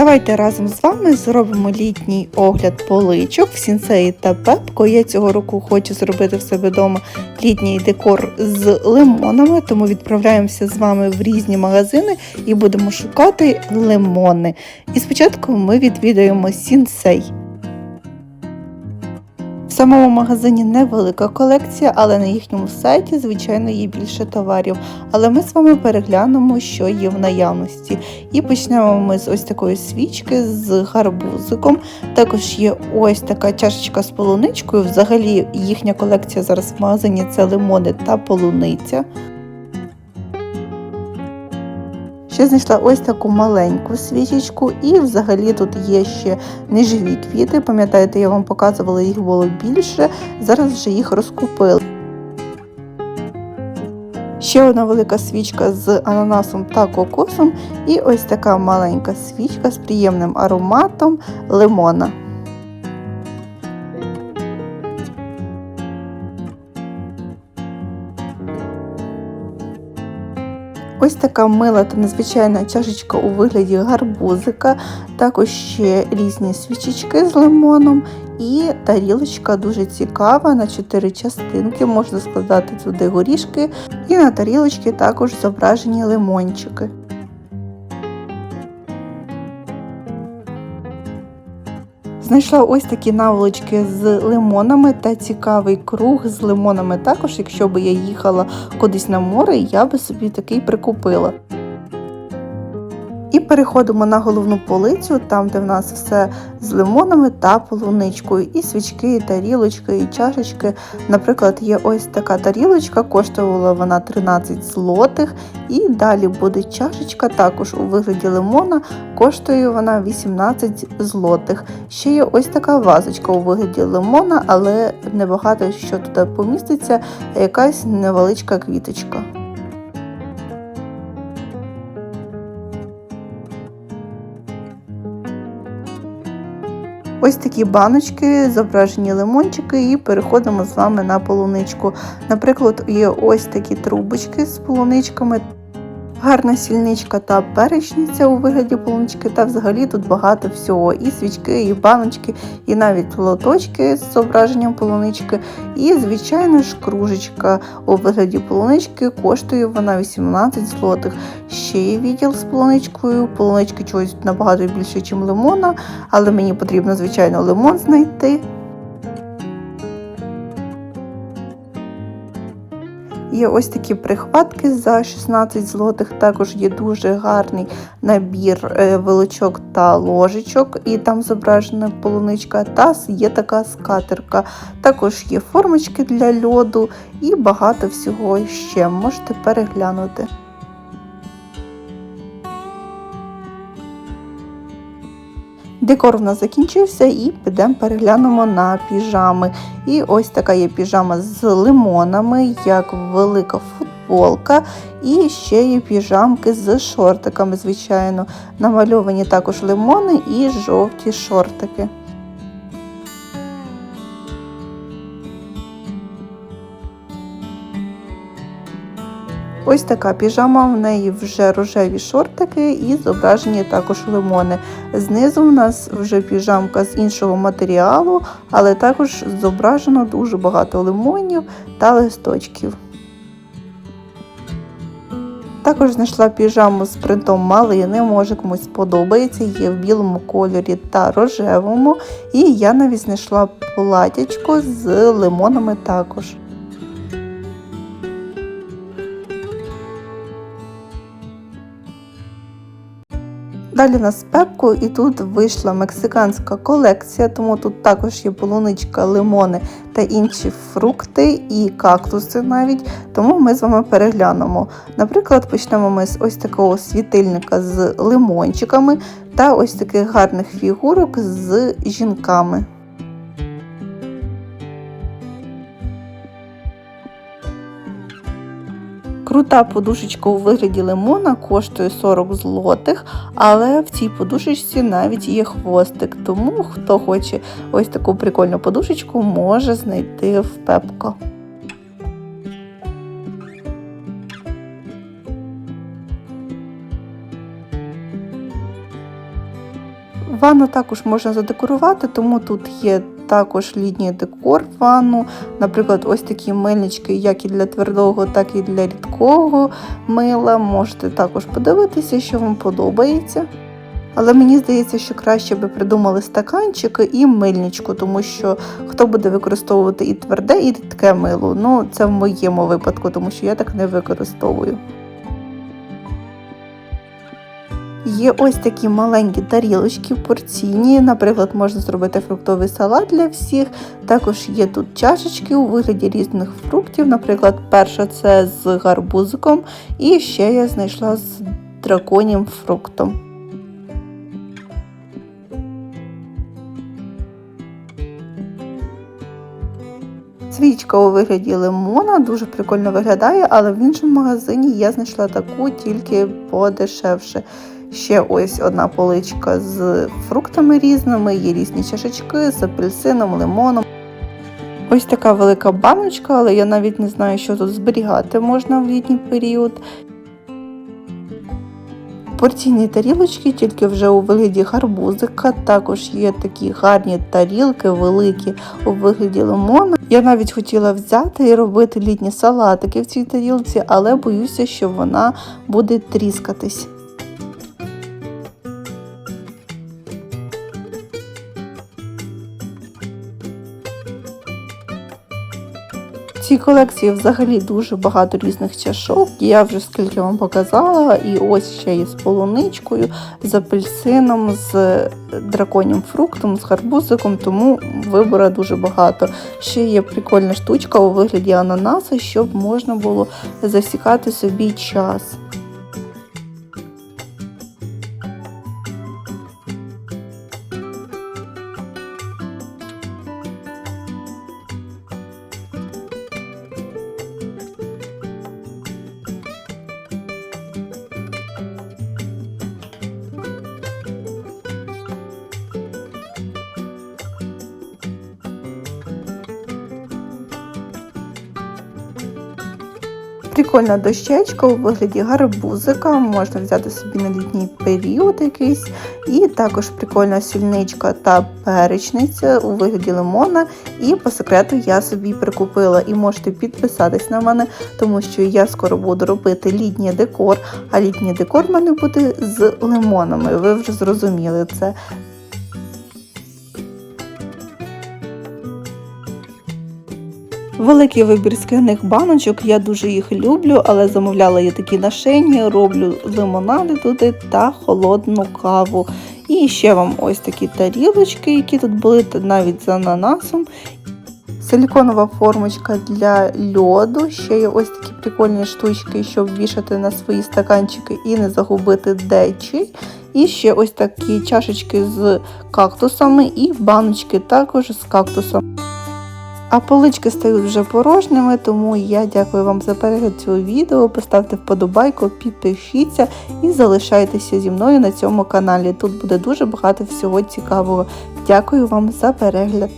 Давайте разом з вами зробимо літній огляд поличок в Сінсеї та Пепко. Я цього року хочу зробити в себе вдома літній декор з лимонами, тому відправляємося з вами в різні магазини і будемо шукати лимони. І спочатку ми відвідаємо Сінсей. Самому магазині невелика колекція, але на їхньому сайті, звичайно, є більше товарів. Але ми з вами переглянемо, що є в наявності. І почнемо ми з ось такої свічки з гарбузиком. Також є ось така чашечка з полуничкою. Взагалі їхня колекція зараз в магазині це лимони та полуниця. Ще знайшла ось таку маленьку свічечку, і взагалі тут є ще неживі квіти. Пам'ятаєте, я вам показувала, їх було більше. Зараз вже їх розкупили. Ще одна велика свічка з ананасом та кокосом, і ось така маленька свічка з приємним ароматом лимона. Ось така мила та незвичайна чашечка у вигляді гарбузика, також ще різні свічечки з лимоном і тарілочка дуже цікава на чотири частинки. Можна складати туди горішки, і на тарілочці також зображені лимончики. Знайшла ось такі наволочки з лимонами та цікавий круг з лимонами. Також, якщо би я їхала кудись на море, я би собі такий прикупила. Переходимо на головну полицю, там де в нас все з лимонами та полуничкою. І свічки, і тарілочки, і чашечки. Наприклад, є ось така тарілочка, коштувала вона 13 злотих. І далі буде чашечка, також у вигляді лимона, коштує вона 18 злотих. Ще є ось така вазочка у вигляді лимона, але небагато що туди поміститься, якась невеличка квіточка. Ось такі баночки, зображені лимончики, і переходимо з вами на полуничку. Наприклад, є ось такі трубочки з полуничками. Гарна сільничка та перечниця у вигляді полунички, та взагалі тут багато всього. І свічки, і баночки, і навіть лоточки з зображенням полунички. І, звичайно ж, кружечка у вигляді полунички коштує вона 18 злотих. Ще є відділ з полуничкою. Полунички чогось набагато більше, ніж лимона, але мені потрібно, звичайно, лимон знайти. Є ось такі прихватки за 16 злотих. Також є дуже гарний набір величок вилочок та ложечок, і там зображена полуничка. Та є така скатерка. Також є формочки для льоду і багато всього ще можете переглянути. Декор в нас закінчився і підемо переглянемо на піжами. І ось така є піжама з лимонами, як велика футболка. І ще є піжамки з шортиками, звичайно. Намальовані також лимони і жовті шортики. Ось така піжама, в неї вже рожеві шортики і зображені також лимони. Знизу в нас вже піжамка з іншого матеріалу, але також зображено дуже багато лимонів та листочків. Також знайшла піжаму з принтом малини, може комусь сподобається, є в білому кольорі та рожевому. І я навіть знайшла платячко з лимонами також. Далі на спеку і тут вийшла мексиканська колекція, тому тут також є полуничка, лимони та інші фрукти і кактуси навіть. Тому ми з вами переглянемо. Наприклад, почнемо ми з ось такого світильника з лимончиками та ось таких гарних фігурок з жінками. Крута подушечка у вигляді лимона коштує 40 злотих, але в цій подушечці навіть є хвостик. Тому хто хоче ось таку прикольну подушечку, може знайти в пепко. Ванну також можна задекорувати, тому тут є також літній декор в ванну. Наприклад, ось такі мильнички, як і для твердого, так і для рідкого мила. Можете також подивитися, що вам подобається. Але мені здається, що краще би придумали стаканчики і мильничку, тому що хто буде використовувати і тверде, і рідке мило. Ну, це в моєму випадку, тому що я так не використовую. Є ось такі маленькі тарілочки порційні. Наприклад, можна зробити фруктовий салат для всіх. Також є тут чашечки у вигляді різних фруктів. Наприклад, перша це з гарбузиком, і ще я знайшла з драконім фруктом. Свічка у вигляді лимона дуже прикольно виглядає, але в іншому магазині я знайшла таку тільки подешевше. Ще ось одна поличка з фруктами різними, є різні чашечки з апельсином, лимоном. Ось така велика баночка, але я навіть не знаю, що тут зберігати можна в літній період. Порційні тарілочки, тільки вже у вигляді гарбузика. Також є такі гарні тарілки, великі у вигляді лимона. Я навіть хотіла взяти і робити літні салатики в цій тарілці, але боюся, що вона буде тріскатись. Цій колекції взагалі дуже багато різних чашок. Я вже скільки вам показала, і ось ще є з полуничкою, з апельсином, з драконім фруктом, з гарбузиком, тому вибора дуже багато. Ще є прикольна штучка у вигляді ананаса, щоб можна було засікати собі час. Прикольна дощечка у вигляді гарбузика, можна взяти собі на літній період якийсь. І також прикольна сільничка та перечниця у вигляді лимона. І по секрету я собі прикупила. І можете підписатись на мене, тому що я скоро буду робити літній декор, а літній декор в мене буде з лимонами. Ви вже зрозуміли це. Великий вибір скляних баночок, я дуже їх люблю, але замовляла я такі нашені, роблю лимонади туди та холодну каву. І ще вам ось такі тарілочки, які тут були навіть з ананасом. Силіконова формочка для льоду. Ще є ось такі прикольні штучки, щоб вішати на свої стаканчики і не загубити дечі. І ще ось такі чашечки з кактусами і баночки також з кактусом. А полички стають вже порожніми, тому я дякую вам за перегляд цього відео. Поставте вподобайку, підпишіться і залишайтеся зі мною на цьому каналі. Тут буде дуже багато всього цікавого. Дякую вам за перегляд.